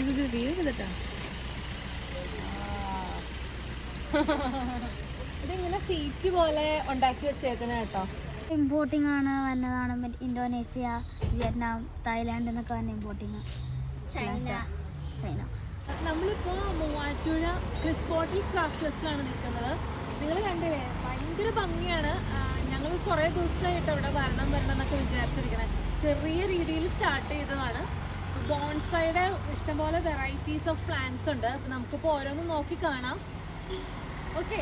ഇത് ചെയ്തിട്ടാ ഇതിങ്ങനെ സീറ്റ് പോലെ ഉണ്ടാക്കി വെച്ചേക്കുന്ന കേട്ടോ. ഇമ്പോർട്ടിംഗ് ആണ് വന്നതാണ് ഇന്തോനേഷ്യ വിയറ്റ്നാം തായ്ലാൻഡ് എന്നൊക്കെ വന്ന ഇമ്പോർട്ടിംഗ് ചൈന ചൈന നമ്മളിപ്പോൾ മൂവാറ്റുപുഴ ക്രിസ് ബോട്ടിൽ ക്രാഫ്റ്റ് ഫെസ്റ്റിലാണ് നിൽക്കുന്നത്. നിങ്ങൾ കണ്ടില്ലേ? ഭയങ്കര ഭംഗിയാണ്. ഞങ്ങൾ കുറേ ദിവസമായിട്ട് അവിടെ വരണം വരണം എന്നൊക്കെ വിചാരിച്ചിരിക്കണേ. ചെറിയ രീതിയിൽ സ്റ്റാർട്ട് ചെയ്തതാണ്. ബോൺസൈഡ് ഇഷ്ടംപോലെ വെറൈറ്റീസ് ഓഫ് പ്ലാന്റ്സ് ഉണ്ട്. അപ്പോൾ നമുക്കിപ്പോൾ ഓരോന്നും നോക്കി കാണാം. ഓക്കെ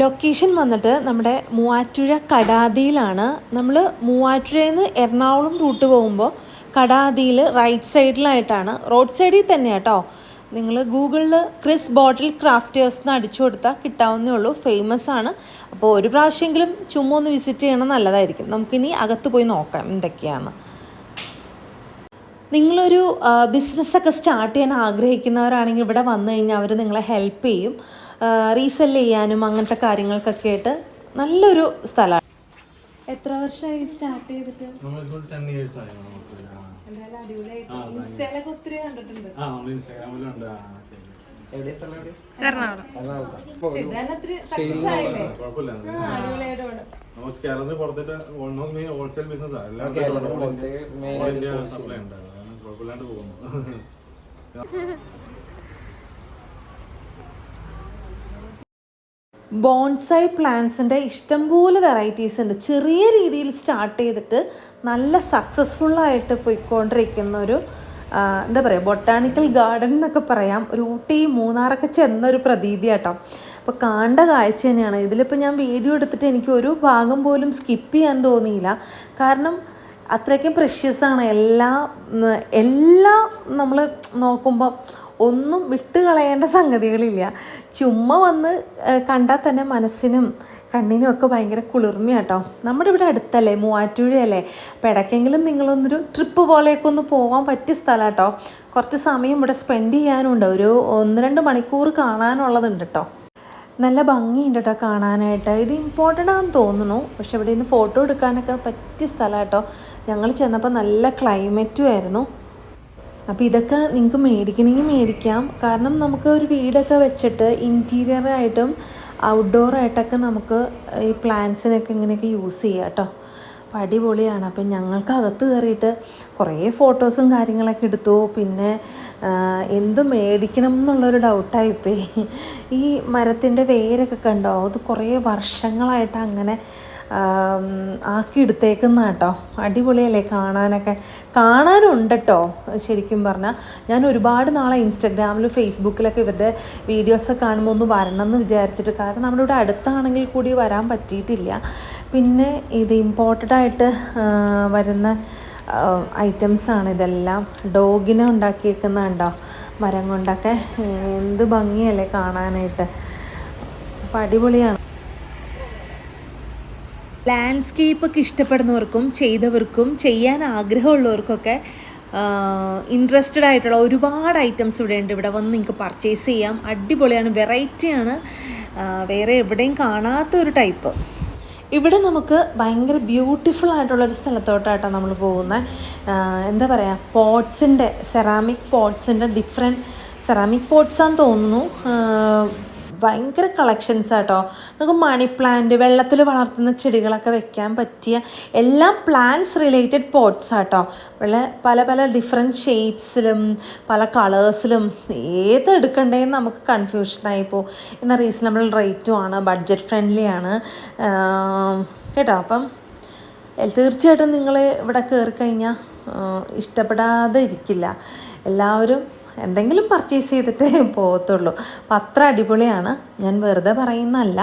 ലൊക്കേഷൻ വന്നിട്ട് നമ്മുടെ മൂവാറ്റുഴ കടാതിയിലാണ്. നമ്മൾ മൂവാറ്റുഴയിൽ നിന്ന് എറണാകുളം റൂട്ട് പോകുമ്പോൾ കടാതിയിൽ റൈറ്റ് സൈഡിലായിട്ടാണ് റോഡ് സൈഡിൽ തന്നെ കേട്ടോ നിങ്ങൾ ഗൂഗിളിൽ ക്രിസ് ബോട്ടിൽ ക്രാഫ്റ്റേഴ്സ് എന്ന് അടിച്ചു കൊടുത്താൽ കിട്ടാവുന്നേ ഉള്ളൂ. ഫേമസ് ആണ്. അപ്പോൾ ഒരു പ്രാവശ്യമെങ്കിലും ചുമ്മാ ഒന്ന് വിസിറ്റ് ചെയ്യണം നല്ലതായിരിക്കും. നമുക്കിനി അകത്ത് പോയി നോക്കാം എന്തൊക്കെയാണ് നിങ്ങളൊരു ബിസിനസ്സൊക്കെ സ്റ്റാർട്ട് ചെയ്യാൻ ആഗ്രഹിക്കുന്നവരാണെങ്കിൽ ഇവിടെ വന്നു കഴിഞ്ഞാൽ അവർ നിങ്ങളെ ഹെൽപ്പ് ചെയ്യും. റീസെൽ ചെയ്യാനും അങ്ങനത്തെ കാര്യങ്ങൾക്കൊക്കെ ആയിട്ട് നല്ലൊരു സ്ഥലമാണ്. എത്ര വർഷമായി സ്റ്റാർട്ട് ചെയ്തിട്ട്? കേരളത്തിൽ മെയിൻ ഹോൾസെയിൽ ബിസിനസ് ആണ് എല്ലാം സപ്ലൈ ഉണ്ട്. അതാണ് കുഴപ്പമില്ലാണ്ട് പോകുന്നു ബോൺസൈ പ്ലാന്റ്സിന്റെ ഇഷ്ടംപോലെ വെറൈറ്റീസ് ഉണ്ട്. ചെറിയ രീതിയിൽ സ്റ്റാർട്ട് ചെയ്തിട്ട് നല്ല സക്സസ്ഫുള്ളായിട്ട് പോയിക്കൊണ്ടിരിക്കുന്ന ഒരു എന്താ പറയുക ബൊട്ടാണിക്കൽ ഗാർഡൻ എന്നൊക്കെ പറയാം. ഒരു ഊട്ടി മൂന്നാറൊക്കെ ചെന്നൊരു പ്രതീതി കേട്ടോ അപ്പോൾ കാണേണ്ട കാഴ്ച തന്നെയാണ്. ഇതിലിപ്പോൾ ഞാൻ വീഡിയോ എടുത്തിട്ട് എനിക്ക് ഒരു ഭാഗം പോലും സ്കിപ്പ് ചെയ്യാൻ തോന്നിയില്ല. കാരണം അത്രയ്ക്കും പ്രഷ്യസാണ്. എല്ലാ എല്ലാം നമ്മൾ നോക്കുമ്പോൾ ഒന്നും വിട്ടുകളയേണ്ട സംഗതികളില്ല. ചുമ്മാ വന്ന് കണ്ടാൽ തന്നെ മനസ്സിനും കണ്ണിനും ഒക്കെ ഭയങ്കര കുളിർമയാട്ടോ. നമ്മുടെ ഇവിടെ അടുത്തല്ലേ മൂവാറ്റുപുഴയല്ലേ? അപ്പോൾ ഇടയ്ക്കെങ്കിലും നിങ്ങളൊന്നൊരു ട്രിപ്പ് പോലെയൊക്കെ ഒന്ന് പോകാൻ പറ്റിയ സ്ഥലം കേട്ടോ കുറച്ച് സമയം ഇവിടെ സ്പെൻഡ് ചെയ്യാനുണ്ട്. ഒരു ഒന്ന് രണ്ട് മണിക്കൂർ കാണാനുള്ളതുണ്ട് കേട്ടോ നല്ല ഭംഗിയുണ്ട് കേട്ടോ കാണാനായിട്ട്. ഇത് ഇമ്പോർട്ടന്റ് ആണെന്ന് തോന്നുന്നു. പക്ഷെ ഇവിടെ നിന്ന് ഫോട്ടോ എടുക്കാനൊക്കെ പറ്റിയ സ്ഥലം കേട്ടോ ഞങ്ങൾ ചെന്നപ്പോൾ നല്ല ക്ലൈമറ്റും ആയിരുന്നു. അപ്പോൾ ഇതൊക്കെ നിങ്ങൾക്ക് മേടിക്കണമെങ്കിൽ മേടിക്കാം. കാരണം നമുക്ക് ഒരു വീടൊക്കെ വെച്ചിട്ട് ഇന്റീരിയറായിട്ടും ഔട്ട്ഡോറായിട്ടൊക്കെ നമുക്ക് ഈ പ്ലാന്റ്സിനൊക്കെ ഇങ്ങനെയൊക്കെ യൂസ് ചെയ്യാം കേട്ടോ. അടിപൊളിയാണ്. അപ്പം ഞങ്ങൾക്ക് അകത്ത് കയറിയിട്ട് കുറേ ഫോട്ടോസും കാര്യങ്ങളൊക്കെ എടുത്തു. പിന്നെ എന്ത് മേടിക്കണം എന്നുള്ളൊരു ഡൗട്ടായിപ്പോയി. ഈ മരത്തിന്റെ വേരൊക്കെ കണ്ടോ? അത് കുറേ വർഷങ്ങളായിട്ട് അങ്ങനെ ആക്കി ആക്കിയെടുത്തേക്കുന്ന കേട്ടോ അടിപൊളിയല്ലേ കാണാനൊക്കെ. കാണാനുണ്ട് കേട്ടോ ശരിക്കും പറഞ്ഞാൽ ഞാൻ ഒരുപാട് നാളെ ഇൻസ്റ്റഗ്രാമിലും ഫേസ്ബുക്കിലൊക്കെ ഇവരുടെ വീഡിയോസൊക്കെ കാണുമ്പോൾ ഒന്ന് വരണം എന്ന് വിചാരിച്ചിട്ട്. കാരണം നമ്മുടെ ഇവിടെ അടുത്താണെങ്കിൽ കൂടി വരാൻ പറ്റിയിട്ടില്ല. പിന്നെ ഇത് ഇമ്പോർട്ടഡ് ആയിട്ട് വരുന്ന ഐറ്റംസാണ് ഇതെല്ലാം. ഡോഗിനെ ഉണ്ടാക്കിയേക്കുന്നുണ്ടോ മരം കൊണ്ടൊക്കെ. എന്ത് ഭംഗിയല്ലേ കാണാനായിട്ട്. അപ്പം അടിപൊളിയാണ്. ലാൻഡ്സ്കേപ്പ് ഒക്കെ ഇഷ്ടപ്പെടുന്നവർക്കും ചെയ്തവർക്കും ചെയ്യാൻ ആഗ്രഹമുള്ളവർക്കൊക്കെ ഇൻട്രസ്റ്റഡ് ആയിട്ടുള്ള ഒരുപാട് ഐറ്റംസ് ഇവിടെ ഉണ്ട്. ഇവിടെ വന്ന് നിങ്ങൾക്ക് പർച്ചേസ് ചെയ്യാം. അടിപൊളിയാണ്. വെറൈറ്റിയാണ് വേറെ എവിടെയും കാണാത്ത ഒരു ടൈപ്പ് ഇവിടെ നമുക്ക് ഭയങ്കര ബ്യൂട്ടിഫുൾ ആയിട്ടുള്ളൊരു സ്ഥലത്തോട്ടാട്ടോ നമ്മൾ പോകുന്നത് എന്താ പറയുക പോട്ട്സിന്റെ സെറാമിക് പോട്ട്സിന്റെ ഡിഫറെന്റ് സെറാമിക് പോട്ട്സാന്ന് തോന്നുന്നു. ഭയങ്കര കളക്ഷൻസ് ആട്ടോ. നമുക്ക് മണി പ്ലാന്റ് വെള്ളത്തിൽ വളർത്തുന്ന ചെടികളൊക്കെ വെക്കാൻ പറ്റിയ എല്ലാം പ്ലാന്റ്സ് റിലേറ്റഡ് പോട്ട്സ് ആട്ടോ. വെള്ള പല പല ഡിഫറെന്റ് ഷേപ്സിലും പല കളേഴ്സിലും ഏത് എടുക്കണ്ടേന്ന് നമുക്ക് കൺഫ്യൂഷനായി പോകും. എന്നാൽ റീസണബിൾ റേറ്റും ആണ് ബഡ്ജറ്റ് ഫ്രണ്ട്ലി ആണ്. കേട്ടോ? അപ്പം തീർച്ചയായിട്ടും നിങ്ങൾ ഇവിടെ കയറി കഴിഞ്ഞാൽ ഇഷ്ടപ്പെടാതെ ഇരിക്കില്ല. എല്ലാവരും എന്തെങ്കിലും പർച്ചേസ് ചെയ്തിട്ടേ പോകത്തുള്ളൂ അപ്പം അത്ര അടിപൊളിയാണ്. ഞാൻ വെറുതെ പറയുന്നതല്ല.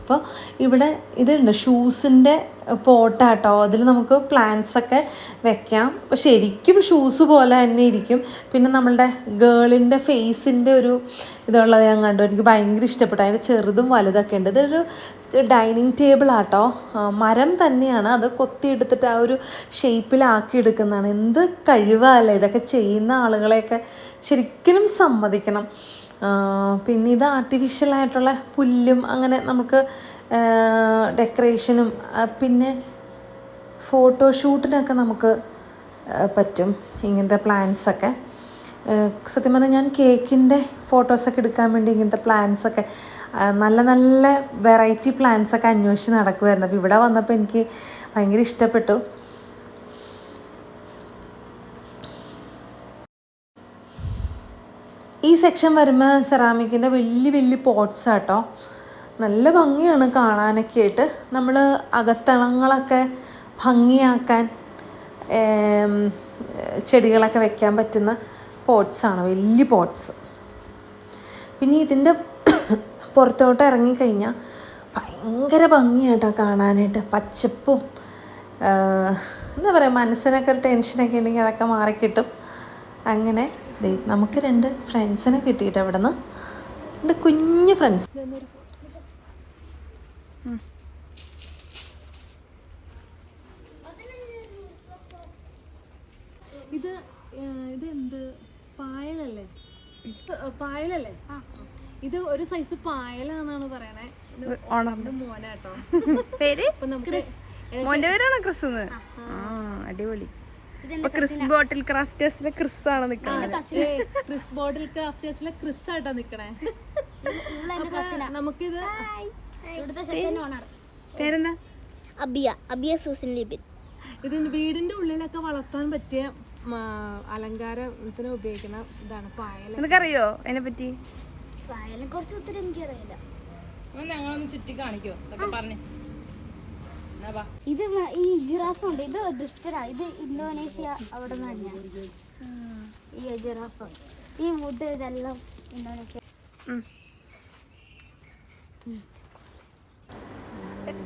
അപ്പോൾ ഇവിടെ ഇതുണ്ട്. ഷൂസിന്റെ പോട്ടാട്ടോ. അതിൽ നമുക്ക് പ്ലാന്റ്സ് ഒക്കെ വെക്കാം. ശരിക്കും ഷൂസ് പോലെ തന്നെ ഇരിക്കും. പിന്നെ നമ്മളുടെ ഗേളിന്റെ ഫേസിന്റെ ഒരു ഇതുള്ളത് ഞാൻ കണ്ടു. എനിക്ക് ഭയങ്കര ഇഷ്ടപ്പെട്ടു. അതിന്റെ ചെറുതും വലുതൊക്കെ ഉണ്ട്. ഇതൊരു ഡൈനിങ് ടേബിൾ ആട്ടോ. മരം തന്നെയാണ്. അത് കൊത്തിയെടുത്തിട്ട് ആ ഒരു ഷേപ്പിലാക്കി എടുക്കുന്നതാണ്. എന്ത് കഴിവല്ലേ ഇതൊക്കെ ചെയ്യുന്ന ആളുകളെയൊക്കെ ശരിക്കും സമ്മതിക്കണം. പിന്നെ ഇത് ആർട്ടിഫിഷ്യൽ ആയിട്ടുള്ള പുല്ലും അങ്ങനെ നമുക്ക് ഡെക്കറേഷനും പിന്നെ ഫോട്ടോഷൂട്ടിനൊക്കെ നമുക്ക് പറ്റും. ഇങ്ങനത്തെ പ്ലാന്റ്സൊക്കെ സത്യം പറഞ്ഞാൽ ഞാൻ കേക്കിന്റെ ഫോട്ടോസൊക്കെ എടുക്കാൻ വേണ്ടി ഇങ്ങനത്തെ പ്ലാന്റ്സൊക്കെ നല്ല നല്ല വെറൈറ്റി പ്ലാന്റ്സൊക്കെ അന്വേഷിച്ച് നടക്കുമായിരുന്നു അപ്പോൾ ഇവിടെ വന്നപ്പോൾ എനിക്ക് ഭയങ്കര ഇഷ്ടപ്പെട്ടു. ഈ സെക്ഷൻ വരുമ്പോൾ സെറാമിക്കിന്റെ വലിയ വലിയ പോട്ട്സ് കേട്ടോ നല്ല ഭംഗിയാണ് കാണാനൊക്കെ ആയിട്ട്. നമ്മൾ അകത്തളങ്ങളൊക്കെ ഭംഗിയാക്കാൻ ചെടികളൊക്കെ വെക്കാൻ പറ്റുന്ന പോട്ട്സാണ് വലിയ പോട്ട്സ് പിന്നെ ഇതിന്റെ പുറത്തോട്ട് ഇറങ്ങിക്കഴിഞ്ഞാൽ ഭയങ്കര ഭംഗിയാട്ടോ കാണാനായിട്ട്. പച്ചപ്പും എന്താ പറയുക മനസ്സിനൊക്കെ ഒരു ടെൻഷനൊക്കെ ഉണ്ടെങ്കിൽ അതൊക്കെ മാറിക്കിട്ടും. അങ്ങനെ ദേ നമുക്ക് രണ്ട് ഫ്രണ്ട്സിനെ കിട്ടിയിട്ട് അവിടെ നിന്ന് രണ്ട് കുഞ്ഞ് ഫ്രണ്ട്സ്. ഇത് ഇത് എന്ത് പായലല്ലേ? പായലല്ലേ ഇത് ഒരു സൈസ് പായലാന്നാണ് പറയണേ. മോനാട്ടോ. പേര്? മോന്റെ പേരാണോ ക്രിസ്ന്ന്? ആ അടിപൊളി. ക്രിസ് ബോട്ടിൽ ക്രാഫ്റ്റേഴ്സിലെ ക്രിസ് ആണ് ഏയ്, ക്രിസ് ബോട്ടിൽ ക്രാഫ്റ്റേഴ്സിലെ ക്രിസ് ആയിട്ടാ നിക്കണേ. നമുക്കിത് ഇവിടുത്തെ സെക്കൻഡ് ഓണർ പേരെന്താ? അബിയ. അബിയ സൂസൻ ലിബിൻ. ഇതിന് വീടിന്റെ ഉള്ളിലൊക്കെ വളർത്താൻ പറ്റിയ അലങ്കാരത്തിന് ഉപയോഗിക്കുന്ന ഇതാണ് പായൽ നിനക്കറിയോ അതിനെ പറ്റി പായലിനെ കുറിച്ച് ഒത്തിരി എനിക്കറിയില്ല. ഞങ്ങളൊന്ന് ചുറ്റി കാണിക്കോ. പറഞ്ഞു. ഇത് ഈ ജിറാഫ് ഉണ്ട് ഇത് ഡിസ്റ്ററാ ഇത് ഇന്തോനേഷ്യ അവിടെ നിന്ന് ഈ ജിറാഫ്. ഈ വുഡ് ഇതെല്ലാം ഇന്തോനേഷ്യ.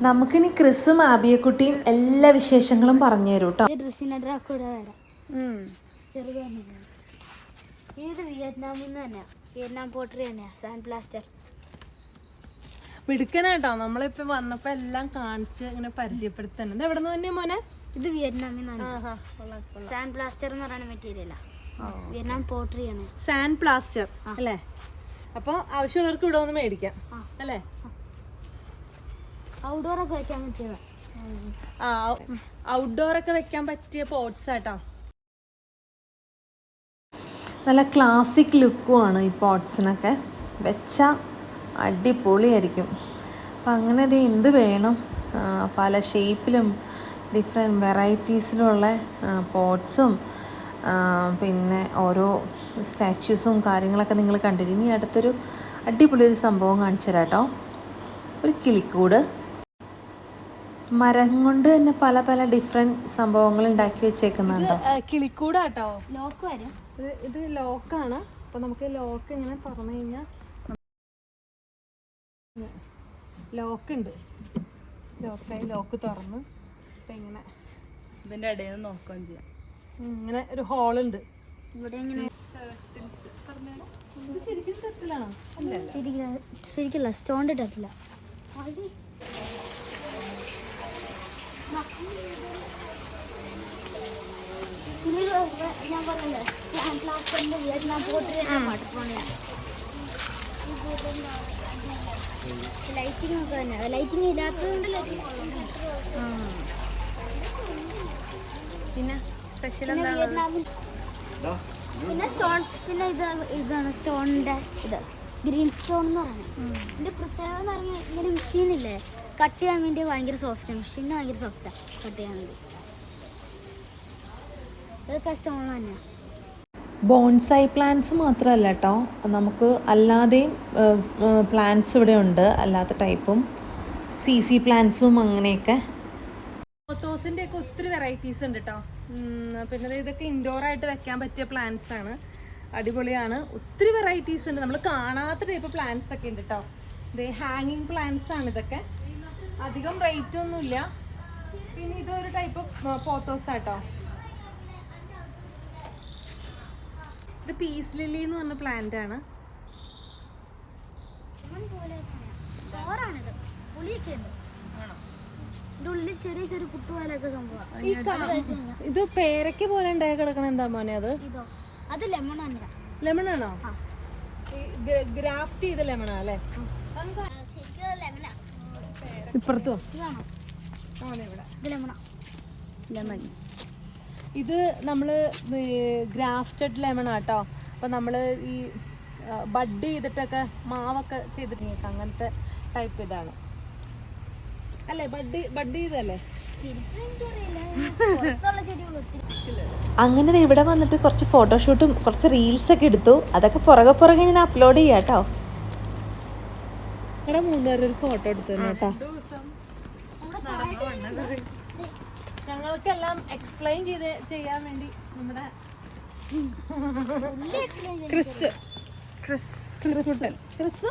നമുക്കിനി ക്രിസും ആബിയക്കുട്ടിയും എല്ലാ വിശേഷങ്ങളും പറഞ്ഞു തരും കേട്ടോ ഇത് ഡ്രസ്സിന്റെ കൂടെ വരാം ചെറുത്. തന്നെ ഇത് വിയറ്റ്നാമിൽ നിന്ന് തന്നെയാണ് വിയറ്റ്നാം പോട്ടറി തന്നെയാണ് സാൻഡ് പ്ലാസ്റ്റർ. മിടുക്കനാട്ടോ നമ്മളിപ്പോ വന്നപ്പോ എല്ലാം കാണിച്ച് ഇങ്ങനെ പരിചയപ്പെടുത്തുന്നുണ്ട് ഇത് എവിടെ നിന്ന് തന്നെ മോനെ? ഇത് വിയറ്റ്നാമിൽ നിന്നാണ്. സാൻഡ് പ്ലാസ്റ്റർ എന്ന് പറയുന്ന മെറ്റീരിയലാണ് വിയറ്റ്നാം പോട്ടറിയാണ് സാൻഡ് പ്ലാസ്റ്റർ അല്ലേ? അപ്പോൾ ആവശ്യമുള്ളവർക്ക് ഇവിടെ വന്ന് മേടിക്കാം അല്ലേ? ഔട്ട്ഡോർ ഒക്കെ വെക്കാൻ പറ്റിയത്. ആ ഔട്ട്ഡോർ ഒക്കെ വെക്കാൻ പറ്റിയ പോട്ട്സ് ആട്ടോ. നല്ല ക്ലാസിക് ലുക്കുമാണ് ഈ പോട്ട്സിനൊക്കെ വെച്ചാൽ അടിപൊളിയായിരിക്കും. അപ്പം അങ്ങനെ ഇത് എന്ത് വേണം? പല ഷേപ്പിലും ഡിഫറെന്റ് വെറൈറ്റീസിലുള്ള പോട്ട്സും പിന്നെ ഓരോ സ്റ്റാച്യൂസും കാര്യങ്ങളൊക്കെ നിങ്ങൾ കണ്ടിരുന്നു ഇനി അടുത്തൊരു അടിപൊളി ഒരു സംഭവം കാണിച്ചു തരാം കേട്ടോ ഒരു കിളിക്കൂട്. മരം കൊണ്ട് തന്നെ പല പല ഡിഫറെന്റ് സംഭവങ്ങൾ ഉണ്ടാക്കി വെച്ചേക്കുന്നുണ്ടോ കിളിക്കൂടാട്ടോ? ലോക്ക് വരും. ഇത് ഇത് ലോക്കാണ് അപ്പം നമുക്ക് ലോക്ക് ഇങ്ങനെ തുറന്നു കഴിഞ്ഞാൽ ലോക്ക് ഉണ്ട് ലോക്കായി ലോക്ക് തുറന്ന് ഇപ്പം ഇങ്ങനെ ഇതിന്റെ ഇടയിൽ നിന്ന് നോക്കുകയും ചെയ്യാം. ഇങ്ങനെ ഒരു ഹോളുണ്ട്. ഇവിടെ ഇങ്ങനെ ഇത് ശരിക്കും തെറ്റിലാണോ ശരിക്കില്ല സ്റ്റോണിന്റെ ഇട്ടിട്ടില്ല ഞാൻ പറഞ്ഞല്ലേ ഞാൻ മാറ്റി പോട്ടറി ലൈറ്റിംഗ് ഒക്കെ തന്നെ ലൈറ്റിംഗ് ഇല്ലാത്തതുകൊണ്ട് പിന്നെ സ്പെഷ്യൽ പിന്നെ സ്റ്റോൺ പിന്നെ ഇത് ഇതാണ് സ്റ്റോണിന്റെ ഇത്. ഗ്രീൻ സ്റ്റോൺ എന്ന് പറയുന്നത്. ഇതിന്റെ പ്രത്യേകത എന്ന് പറഞ്ഞാൽ ഇങ്ങനെ മെഷീൻ ഇല്ലേ? കട്ട് ചെയ്യാൻ വേണ്ടി ഭയങ്കര സോഫ്റ്റാണ് മെഷീന് ഭയങ്കര സോഫ്റ്റാണ് കട്ട് ചെയ്യാൻ വേണ്ടി. ഇതൊക്കെ സ്റ്റോൺ തന്നെയാണ് ബോൺസായി പ്ലാന്റ്സ് മാത്രമല്ല കേട്ടോ നമുക്ക് അല്ലാതെയും പ്ലാന്റ്സ് ഇവിടെ ഉണ്ട് അല്ലാത്ത ടൈപ്പും. സി സി പ്ലാന്റ്സും അങ്ങനെയൊക്കെ. ഫോത്തോസിന്റെ ഒക്കെ ഒത്തിരി വെറൈറ്റീസ് ഉണ്ട് കേട്ടോ പിന്നെ ഇതൊക്കെ ഇൻഡോർ ആയിട്ട് വെക്കാൻ പറ്റിയ പ്ലാന്റ്സ് ആണ്. അടിപൊളിയാണ്. ഒത്തിരി വെറൈറ്റീസ് ഉണ്ട്. നമ്മൾ കാണാത്ത ടൈപ്പ് പ്ലാന്റ്സ് ഒക്കെ ഉണ്ട് കേട്ടോ ഇത് ഹാങ്ങിങ് പ്ലാന്റ്സ് ആണ് ഇതൊക്കെ. അധികം റേറ്റ് ഒന്നുമില്ല. പിന്നെ ഇതൊരു ടൈപ്പ് പോത്തോസ് ഇത് പീസ് ലില്ലി എന്ന് പറഞ്ഞ പ്ലാന്റ് ആണ്. ഇത് പേരയ്ക്ക് പോലെ ഉണ്ടായി കിടക്കണ എന്താ മോനെ അത്? ഇതോ. അത് ലെമൺ ആണോ. ഗ്രാഫ്റ്റ് ചെയ്ത ലെമൺ അല്ലേ ലെമണ ഇപ്പുറത്തോ? ലെമണ ലെമൺ ഇത് നമ്മൾ ഗ്രാഫ്റ്റഡ് ലെമൺ ആട്ടോ. അപ്പം നമ്മൾ ഈ ബഡ് ചെയ്തിട്ടൊക്കെ മാവൊക്കെ ചെയ്തിട്ട് അങ്ങനത്തെ ടൈപ്പ് ഇതാണ്. അല്ലേ ബഡ് ബഡ് ചെയ്തല്ലേ അങ്ങനെ ദേ ഇവിടെ വന്നിട്ട് കുറച്ച് ഫോട്ടോഷൂട്ടും കുറച്ച് റീൽസ് ഒക്കെ എടുത്തു. അതൊക്കെ പുറകെ പുറകെ ഞാൻ അപ്ലോഡ് ചെയ്യാം കേട്ടോ. ഇവിടെ മൂന്നുപേരൊരു ഒരു ഫോട്ടോ എടുത്തു കേട്ടോ. ഞങ്ങൾക്കെല്ലാം എക്സ്പ്ലെയിൻ ചെയ്ത് ചെയ്യാൻ വേണ്ടി നമ്മുടെ Chris. Chris. Chris Kuttan. Chris?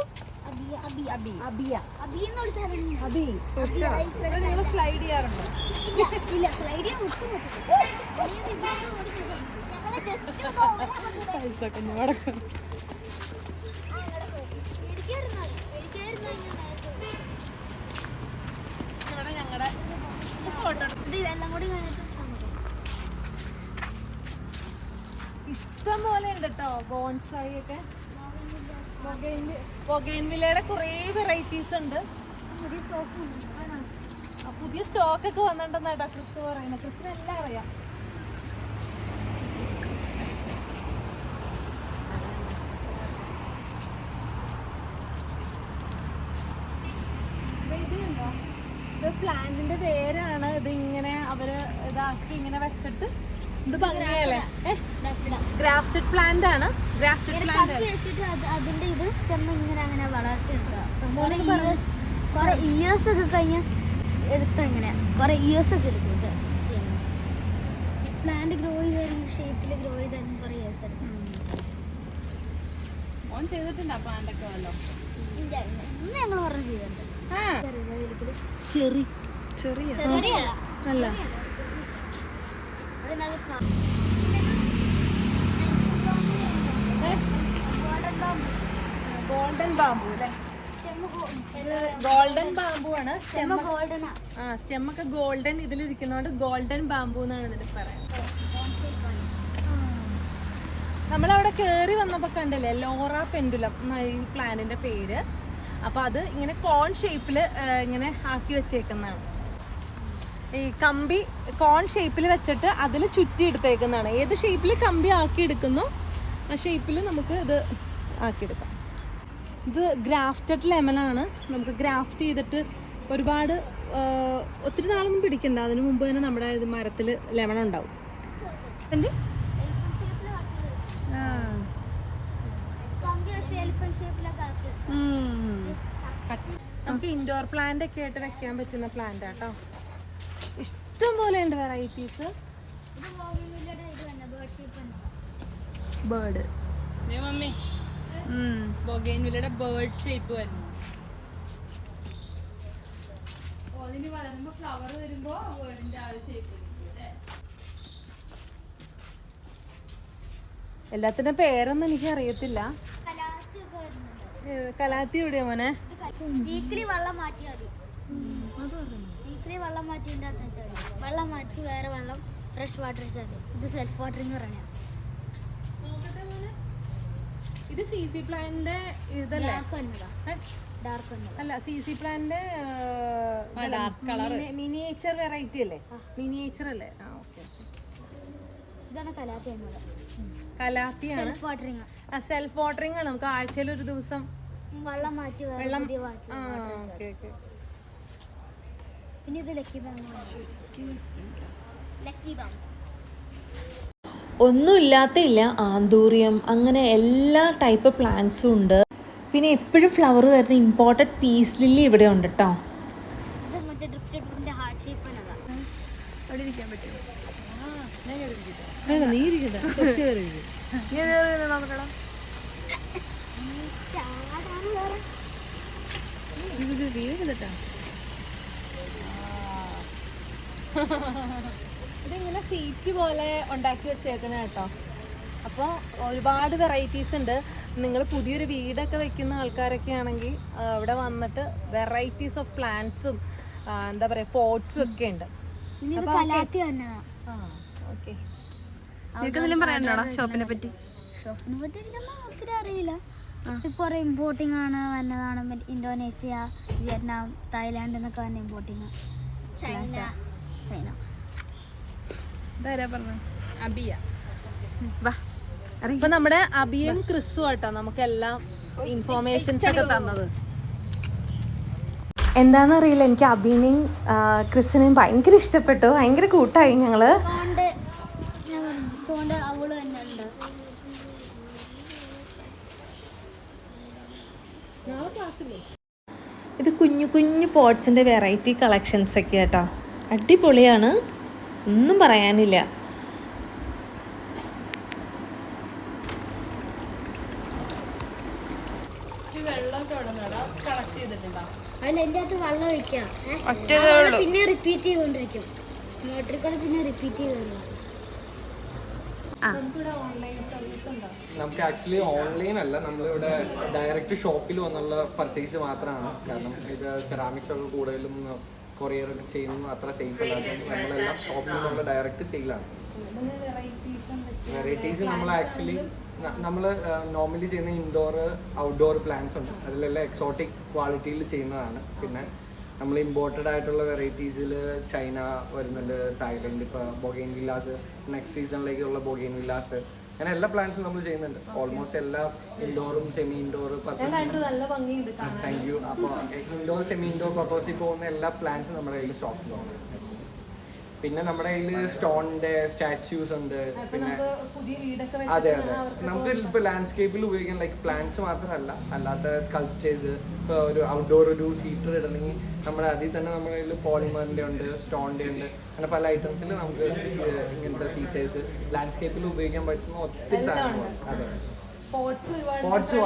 Abi Abi Abi. അബിയ. Abi എന്നൊരു സാധനം അബി നിങ്ങൾ സ്ലൈഡ് ചെയ്യാറുണ്ടോ? ഇല്ല ഇല്ല സ്ലൈഡ് ചെയ്യാൻ ഒട്ടും പറ്റില്ല ഞങ്ങളെ ജസ്റ്റ് പൈസ ഒക്കെ ഒന്ന് മുടക്കും ഇവിടെ ഞങ്ങളുടെ ഫോട്ടോ ഇത് ഇതെല്ലാം കൂടി ഇഷ്ടം പോലെ ഉണ്ട് കേട്ടോ ബോൺസായി ഒക്കെ. പൊകയിൻവിലയുടെ കുറേ വെറൈറ്റീസ് ഉണ്ട്. പുതിയ സ്റ്റോക്ക് ഒക്കെ വന്നിട്ടുണ്ടെന്ന് ക്രിസ് പറയുന്നത് എല്ലാം അറിയാം ദേ ഇത് കണ്ടോ? ഇത് പ്ലാന്റിന്റെ പേരാണ് ഇത് ഇങ്ങനെ അവർ ഇങ്ങനെ വെച്ചിട്ട് ഇത് ഭംഗിയല്ലേ? ഗ്രാഫ്റ്റഡ് പ്ലാന്റ് ആണ്. ഗ്രാഫ്റ്റഡ് പ്ലാന്റ് അതിന്റെ ഇത് സ്റ്റെം ഇങ്ങനെ അങ്ങനെ വളർത്തിയെടുക്കുക ഇയേഴ്സ് ഒക്കെ കഴിഞ്ഞ എടുത്ത ഇങ്ങനെ കുറെ ഇയേഴ്സ് ഒക്കെ എടുക്കും ഇത് പ്ലാന്റ് ഗ്രോ ചെയ്ത് ഷേപ്പിൽ ഗ്രോ ചെയ്ത് കുറെ ഇയേഴ്സ് എടുക്കും. ഓൺ ചെയ്തിട്ടുണ്ടോ പ്ലാന്റ് ഒക്കെ വല്ലോ. ഞങ്ങൾ പറഞ്ഞു ചെയ്തിട്ടുണ്ട്. ചെറി. ചെറിയ അല്ല. അതിനകത്ത് ഗോൾഡൻ ബാമ്പു അല്ലേ? ഗോൾഡൻ ബാമ്പു ആണ് ആ സ്റ്റെം ഒക്കെ ഗോൾഡൻ ഇതിലിരിക്കുന്നോണ്ട് ഗോൾഡൻ ബാമ്പു എന്നാണ് ഇതിൽ പറയുന്നത് നമ്മളവിടെ കേറി വന്നപ്പോൾ കണ്ടല്ലേ ലോറ പെൻഡുലം ഈ പ്ലാനിന്റെ പേര്. അപ്പോൾ അത് ഇങ്ങനെ കോൺ ഷേപ്പിൽ ഇങ്ങനെ ആക്കി വെച്ചേക്കുന്നതാണ്. ഈ കമ്പി കോൺ ഷേപ്പിൽ വെച്ചിട്ട് അതിൽ ചുറ്റി എടുത്തേക്കുന്നതാണ്. ഏത് ഷേപ്പിൽ കമ്പി ആക്കി എടുക്കുന്നു ആ ഷേപ്പിൽ നമുക്ക് ഇത് ആക്കിയെടുക്കാം. ഇത് ഗ്രാഫ്റ്റഡ് ലെമൺ ആണ്. നമുക്ക് ഗ്രാഫ്റ്റ് ചെയ്തിട്ട് ഒരുപാട് ഒത്തിരി നാളൊന്നും പിടിക്കണ്ട. അതിന് മുമ്പ് തന്നെ നമ്മുടെ ഇത് മരത്തിൽ ലെമൺ ഉണ്ടാവും. ആക്കി നമുക്ക് ഇൻഡോർ പ്ലാന്റ് ഒക്കെ ആയിട്ട് വെക്കാൻ പറ്റുന്ന പ്ലാന്റ് ആട്ടോ ഇഷ്ടം പോലെ ഉണ്ട് വെറൈറ്റീസ് ബേർഡ് ഷേപ്പ് തന്നെ ബേർഡ് മമ്മി ബൊഗൈൻവില്ലയുടെ ബേർഡ് ഷേപ്പ് വരുന്നു. അതിന് വളരുമ്പോ ഫ്ലവർ വരുമ്പോ ബേർഡിന്റെ ആ ഒരു ഷേപ്പ് എല്ലാത്തിന്റെ പേരൊന്നും എനിക്ക് അറിയത്തില്ല. കലാത്തി എവിടെയാ മോനെ? വീക്കിലി വെള്ളം മാറ്റിയാൽ മതി. വീക്കിലി വെള്ളം മാറ്റിന്റെ അകത്ത് വെച്ചാൽ മതി. വെള്ളം മാറ്റി വേറെ വെള്ളം ഫ്രഷ് വാട്ടർ വെച്ചാൽ മതി. ഇത് സെൽഫ് വാട്ടർ എന്ന് പറയുന്നത്. ഇത് സി സി പ്ലാന്റെ ഇതല്ലേ? ഡാർക്ക് അല്ല സി സി പ്ലാന്റെ മിനിയേച്ചർ വെറൈറ്റി അല്ലേ? മിനിയേച്ചർ അല്ലേ? ആ ഓക്കെ ഇതാണ് കലാത്തി എന്നത് കലാത്തിയാണ്? സെൽഫ് വാട്ടറിങ് ആ സെൽഫ് വാട്ടറിംഗ് ആണ്. നമുക്ക് ആഴ്ചയിൽ ഒരു ദിവസം വെള്ളം മാറ്റി വെള്ളം ആ ഓക്കെ ഓക്കെ പിന്നെ ഇത് ലക്കി ബാങ്ക് ലക്കി ബാങ്ക് ഒന്നുമില്ലാത്തില്ല ആന്തൂറിയം. അങ്ങനെ എല്ലാ ടൈപ്പ് പ്ലാന്റ്സും ഉണ്ട്. പിന്നെ എപ്പോഴും ഫ്ലവർ തരുന്ന ഇമ്പോർട്ടന്റ് പീസ് ലില്ലി ഇവിടെ ഉണ്ട് കേട്ടോ ഇത് മറ്റേ ഡ്രിഫ്റ്റഡ് ഇതിങ്ങനെ സീറ്റ് പോലെ ഉണ്ടാക്കി വെച്ചേക്കണ കേട്ടോ. അപ്പോൾ ഒരുപാട് വെറൈറ്റീസ് ഉണ്ട്. നിങ്ങൾ പുതിയൊരു വീടൊക്കെ വെക്കുന്ന ആൾക്കാരൊക്കെ ആണെങ്കിൽ അവിടെ വന്നിട്ട് വെറൈറ്റീസ് ഓഫ് പ്ലാന്റ്സും എന്താ പറയുക പോട്ട്സും ഒക്കെ ഉണ്ട്. എന്തെങ്കിലും ഷോപ്പിനെ പറ്റി? ഷോപ്പിനെ പറ്റി ഒത്തിരി അറിയില്ല. കുറെ ഇമ്പോർട്ടിംഗ് ആണ്. വന്നതാണ് ഇന്തോനേഷ്യ വിയറ്റ്നാം തായ്ലാൻഡ് എന്നൊക്കെ വന്ന ഇമ്പോർട്ടിങ് ചൈന. ചൈന ഇതാരാ പറഞ്ഞ? അബിയ. വാ ഇപ്പൊ നമ്മുടെ അബിയും ക്രിസ്തു ആട്ടോ നമുക്കെല്ലാം ഇൻഫോർമേഷൻസ് ഒക്കെ തന്നത്. എന്താണെന്നറിയില്ല എനിക്ക് അബീനെയും ക്രിസ്സിനെയും ഭയങ്കര ഇഷ്ടപ്പെട്ടു. ഭയങ്കര കൂട്ടായി ഞങ്ങൾ. ഇത് കുഞ്ഞു കുഞ്ഞു പോട്ട്സിന്റെ വെറൈറ്റി കളക്ഷൻസ് ഒക്കെ കേട്ടോ അടിപൊളിയാണ്. ഒന്നും പറയാനില്ല. പിന്നെ റിപ്പീറ്റ് ചെയ്തോണ്ടിരിക്കും. മോട്ടറിൽ കൂടെ പിന്നെ റിപ്പീറ്റ് ചെയ്തോണ്ടിരിക്കും. നമുക്ക് ആക്ച്വലി ഓൺലൈൻ അല്ല. നമ്മളിവിടെ ഡയറക്റ്റ് ഷോപ്പിൽ വന്നുള്ള പർച്ചേസ് മാത്രമാണ് കാരണം ഇത് സെറാമിക്സ് ഒക്കെ കൂടുതലും കൊറിയർ ഒക്കെ ചെയ്യുന്നത് അത്ര സേഫ് അല്ലാതെ നമ്മളെല്ലാം ഷോപ്പിൽ നിന്നുള്ള ഡയറക്റ്റ് സെയിലാണ് വെറൈറ്റീസ് നമ്മൾ ആക്ച്വലി നമ്മൾ നോർമലി ചെയ്യുന്ന ഇൻഡോർ ഔട്ട്ഡോർ പ്ലാന്റ്സ് ഉണ്ട്. അതിലെല്ലാം എക്സോട്ടിക് ക്വാളിറ്റിയിൽ ചെയ്യുന്നതാണ്. പിന്നെ നമ്മൾ ഇമ്പോർട്ടഡ് ആയിട്ടുള്ള വെറൈറ്റീസിൽ ചൈന വരുന്നുണ്ട് തായ്ലൻഡ് ഇപ്പോൾ ബൊഗൈൻ വില്ലാസ് നെക്സ്റ്റ് സീസണിലേക്കുള്ള ബൊഗൈൻ വില്ലാസ് അങ്ങനെ എല്ലാ പ്ലാൻസും നമ്മൾ ചെയ്യുന്നുണ്ട്. ഓൾമോസ്റ്റ് എല്ലാ ഇൻഡോറും സെമി ഇൻഡോർ താങ്ക് യു അപ്പോൾ ഇൻഡോർ സെമി ഇൻഡോർ പർപ്പസിൽ പോകുന്ന എല്ലാ പ്ലാൻസും നമ്മുടെ കയ്യിൽ സ്റ്റോക്കിലുണ്ട് പിന്നെ നമ്മുടെ കയ്യിൽ സ്റ്റോണിന്റെ സ്റ്റാച്യൂസ് ഉണ്ട്. പിന്നെ പുതിയ വീടൊക്കെ അതെ അതെ. നമുക്ക് ഇപ്പൊ ലാൻഡ്സ്കേപ്പിൽ ഉപയോഗിക്കാൻ ലൈക്ക് പ്ലാന്റ്സ് മാത്രമല്ല. അല്ലാത്ത സ്കൾപ്ചേഴ്സ് ഇപ്പൊ ഒരു ഔട്ട്ഡോർ ഒരു സീറ്റർ ഇടണമെങ്കിൽ നമ്മുടെ അതിൽ തന്നെ നമ്മുടെ കയ്യിൽ പോളിമറിന്റെ ഉണ്ട് സ്റ്റോണിന്റെ ഉണ്ട്. അങ്ങനെ പല ഐറ്റംസിൽ നമുക്ക് ഇങ്ങനത്തെ സീറ്റേഴ്സ് ലാൻഡ്സ്കേപ്പിൽ ഉപയോഗിക്കാൻ പറ്റുന്ന ഒത്തിരി സാധനങ്ങളാണ് അതെ. പോട്ട്സ് ഒരുപാട് പോട്ട്സ്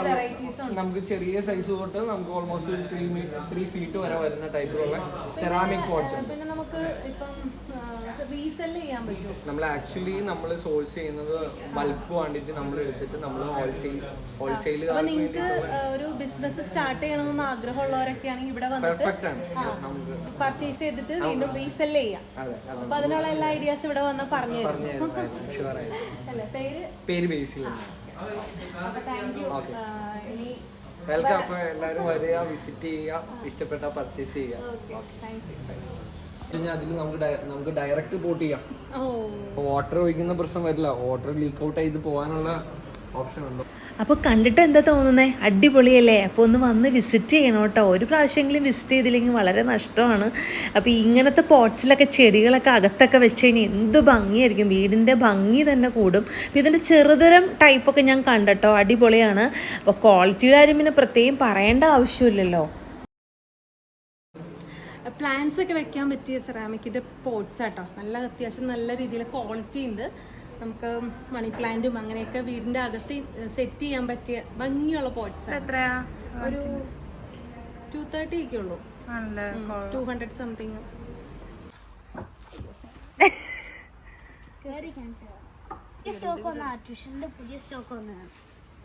നമുക്ക് ചെറിയ സൈസ് തൊട്ട് നമുക്ക് ഓൾമോസ്റ്റ് ഒരു ത്രീ ത്രീ ഫീറ്റ് വരെ വരുന്ന ടൈപ്പിലുള്ള സെറാമിക് പോട്ട്സ് ഉണ്ട് പിന്നെ നമുക്ക് ഇപ്പം നമ്മൾ ആക്ച്വലി നമ്മൾ സോഴ്സ് ചെയ്യുന്നത് ബൾക്ക് ക്വാണ്ടിറ്റി നമ്മൾ എടുത്തിട്ട് നമ്മൾ ഹോൾസെയിൽ ഹോൾസെയിൽ നിങ്ങൾക്ക് ഒരു ബിസിനസ് സ്റ്റാർട്ട് ചെയ്യണമെന്ന് ആഗ്രഹമുള്ളവരൊക്കെ ആണെങ്കിൽ ഇവിടെ വന്നിട്ട് പർച്ചേസ് ചെയ്തിട്ട് വീണ്ടും റീസെൽ ചെയ്യാം. അപ്പൊ അതിനുള്ള എല്ലാ ഐഡിയാസ് ഇവിടെ വന്ന് പറഞ്ഞു പേര്? ബേസിൽ. അപ്പൊ എല്ലാരും വെൽക്കം വരിക വിസിറ്റ് ചെയ്യുക ഇഷ്ടപ്പെട്ട പർച്ചേസ് ചെയ്യുക. കഴിഞ്ഞാൽ അതിൽ നമുക്ക് നമുക്ക് ഡയറക്റ്റ് പോട്ട് ചെയ്യാം. വാട്ടർ ഒഴിക്കുന്ന പ്രശ്നം വരില്ല. വാട്ടർ ലീക്ക് ഔട്ട് ചെയ്ത് പോകാനുള്ള ഓപ്ഷൻ ഉണ്ടോ. അപ്പോൾ കണ്ടിട്ട് എന്താ തോന്നുന്നേ? അടിപൊളിയല്ലേ? അപ്പോൾ ഒന്ന് വന്ന് വിസിറ്റ് ചെയ്യണം കേട്ടോ ഒരു പ്രാവശ്യമെങ്കിലും വിസിറ്റ് ചെയ്തില്ലെങ്കിൽ വളരെ നഷ്ടമാണ്. അപ്പോൾ ഇങ്ങനത്തെ പോട്ട്സിലൊക്കെ ചെടികളൊക്കെ അകത്തൊക്കെ വെച്ച് കഴിഞ്ഞാൽ എന്ത് ഭംഗിയായിരിക്കും. വീടിന്റെ ഭംഗി തന്നെ കൂടും. ഇതിന്റെ ഇതിന്റെ ചെറുതരം ടൈപ്പൊക്കെ ഞാൻ കണ്ടട്ടോ. അടിപൊളിയാണ്. അപ്പോൾ ക്വാളിറ്റിയുടെ കാര്യം പിന്നെ പ്രത്യേകം പറയേണ്ട ആവശ്യമില്ലല്ലോ. പ്ലാന്റ്സ് ഒക്കെ വെക്കാൻ പറ്റിയ സെറാമിക്കിന്റെ പോട്ട്സ് ആട്ടോ. നല്ല അത്യാവശ്യം നല്ല രീതിയിൽ ക്വാളിറ്റി ഉണ്ട്. നമുക്ക് മണി പ്ലാന്റും അങ്ങനെയൊക്കെ വീടിന്റെ അകത്ത് സെറ്റ് ചെയ്യാൻ പറ്റിയ ഭംഗിയുള്ള പോട്ട്സ് എത്രയാ? ഒരു ടു തേർട്ടി ഒക്കെ ഉള്ളൂ. ടു ഹൺഡ്രഡ് സംതിങ്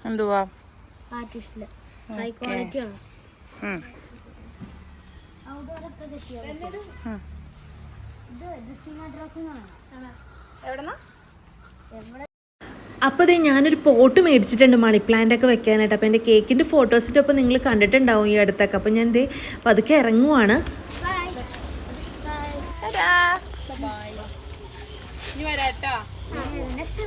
എന്തുവാ? ഹൈ ക്വാളിറ്റി ആണ് ഉം. ഔട്ട്ഡോർ ഒക്കെ സെറ്റ് ചെയ്യാൻ പറ്റും. ഇത് ഡിസീന ഡ്രോപ്പിംഗ് ആണ് എവിടെന്നാ എവിടെ അപ്പോൾ ദേ ഞാനൊരു പോട്ട് മേടിച്ചിട്ടുണ്ട് മണി പ്ലാന്റ് ഒക്കെ വെക്കാനായിട്ട് അപ്പോൾ എന്റെ കേക്കിന്റെ ഫോട്ടോസിന്റെ ഒപ്പം നിങ്ങൾ കണ്ടിട്ടുണ്ടാവും ഈ അടുത്തൊക്കെ അപ്പോൾ ഞാൻ ദേ പതുക്കെ ഇറങ്ങുവാണ് ബൈ ബൈ ഇനി വരാട്ടാ നെക്സ്റ്റ്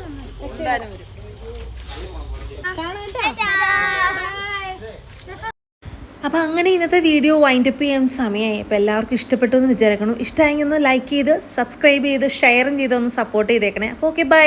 അപ്പോൾ അങ്ങനെ ഇന്നത്തെ വീഡിയോ വൈൻഡപ്പ് ചെയ്യാൻ സമയമായി അപ്പോൾ എല്ലാവർക്കും ഇഷ്ടപ്പെട്ടു എന്ന് വിചാരിക്കണം ഇഷ്ടമായെങ്കിൽ ഒന്ന് ലൈക്ക് ചെയ്ത് സബ്സ്ക്രൈബ് ചെയ്ത് ഷെയറും ചെയ്ത് ഒന്ന് സപ്പോർട്ട് ചെയ്തേക്കണേ. അപ്പോൾ ഓക്കെ ബൈ